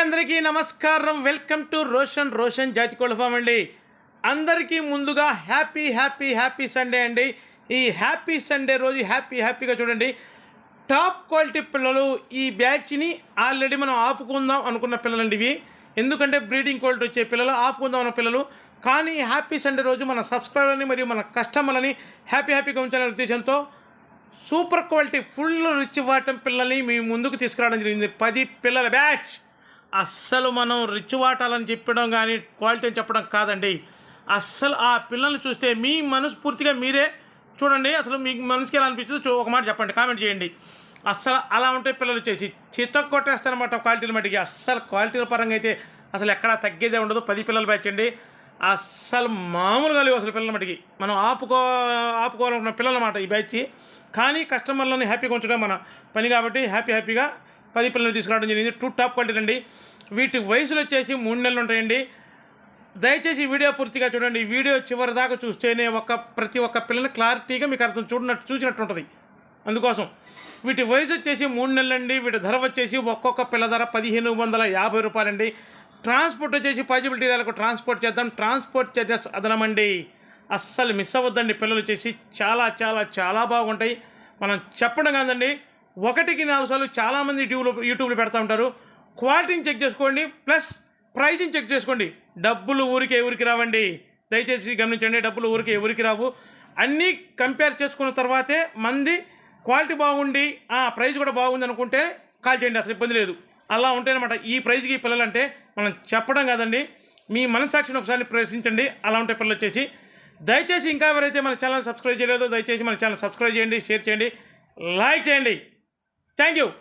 అందరికీ నమస్కారం. Welcome to Roshan Roshan జాతి ఫామ్ అండి. అందరికీ ముందుగా హ్యాపీ హ్యాపీ హ్యాపీ సండే అండి. ఈ హ్యాపీ సండే రోజు హ్యాపీ హ్యాపీగా చూడండి. టాప్ క్వాలిటీ పిల్లలు ఈ బ్యాచ్ని ఆల్రెడీ మనం ఆపుకుందాం అనుకున్న పిల్లలండి ఇవి. ఎందుకంటే బ్రీడింగ్ క్వాలిటీ వచ్చే పిల్లలు ఆపుకుందాం అన్న పిల్లలు. కానీ హ్యాపీ సండే రోజు మన సబ్స్క్రైబర్ని మరియు మన కస్టమర్లని హ్యాపీ హ్యాపీగా ఉంచాలనే ఉద్దేశంతో సూపర్ క్వాలిటీ ఫుల్ రిచ్ వాటం పిల్లల్ని మీ ముందుకు తీసుకురావడం జరిగింది. పది పిల్లల బ్యాచ్ అస్సలు మనం రిచ్ వాటాలని చెప్పడం కానీ క్వాలిటీ అని చెప్పడం కాదండి. అస్సలు ఆ పిల్లల్ని చూస్తే మీ మనస్ఫూర్తిగా మీరే చూడండి. అసలు మీ మనసుకి ఎలా అనిపిస్తుందో చూ- ఒక మాట చెప్పండి కామెంట్ చేయండి. అస్సలు అలా ఉంటే పిల్లలు చేసి చిత్త కొట్టేస్తారనమాట క్వాలిటీల మటుకి. అస్సలు క్వాలిటీల పరంగా అయితే అసలు ఎక్కడా తగ్గేదే ఉండదు. పది పిల్లలు పెంచండి అస్సలు మామూలుగా లేవు అసలు పిల్లల మటుకి. మనం ఆపుకో ఆపుకోవాలనుకున్న పిల్లలన్నమాట ఈ బ్యాచ్. కానీ కస్టమర్లను హ్యాపీగా ఉంచడం మన పని కాబట్టి హ్యాపీ హ్యాపీగా పది పిల్లలు తీసుకురావడం జరిగింది. టూ టాప్ క్వాలిటీ అండి. వీటి వయసులు వచ్చేసి మూడు నెలలు ఉంటాయండి. దయచేసి వీడియో పూర్తిగా చూడండి. వీడియో చివరి దాకా చూస్తేనే ఒక ప్రతి ఒక్క పిల్లని క్లారిటీగా మీకు అర్థం చూడనట్టు చూసినట్టు ఉంటుంది. అందుకోసం వీటి వయసు వచ్చేసి మూడు నెలలండి. వీటి ధర వచ్చేసి ఒక్కొక్క పిల్ల ధర పదిహేను వందల యాభై రూపాయలండి. ట్రాన్స్పోర్ట్ వచ్చేసి పాజిబిలిటీ వాళ్ళకు ట్రాన్స్పోర్ట్ చేద్దాం. ట్రాన్స్పోర్ట్ చార్జెస్ అదనమండి. అస్సలు మిస్ అవ్వద్దండి. పిల్లలు వచ్చేసి చాలా చాలా చాలా బాగుంటాయి. మనం చెప్పడం కాదండి. ఒకటికి నాలుగు సార్లు చాలామంది యూట్యూబ్లో యూట్యూబ్లో పెడతా ఉంటారు. క్వాలిటీని చెక్ చేసుకోండి ప్లస్ ప్రైజ్ని చెక్ చేసుకోండి. డబ్బులు ఊరికి ఎవరికి రావండి? దయచేసి గమనించండి డబ్బులు ఊరికి ఎవరికి రావు? అన్నీ కంపేర్ చేసుకున్న తర్వాతే మంది క్వాలిటీ బాగుండి ఆ కూడా బాగుంది అనుకుంటే కాల్ చేయండి అసలు ఇబ్బంది లేదు. అలా ఉంటేనమాట ఈ ప్రైజ్కి పిల్లలంటే మనం చెప్పడం కాదండి. మీ మనసాక్షిని ఒకసారి ప్రశ్నించండి అలా ఉంటే పిల్లలు వచ్చేసి. దయచేసి ఇంకా ఎవరైతే మన ఛానల్ సబ్స్క్రైబ్ చేయలేదో దయచేసి మన ఛానల్ సబ్స్క్రైబ్ చేయండి షేర్ చేయండి లైక్ చేయండి. Thank you.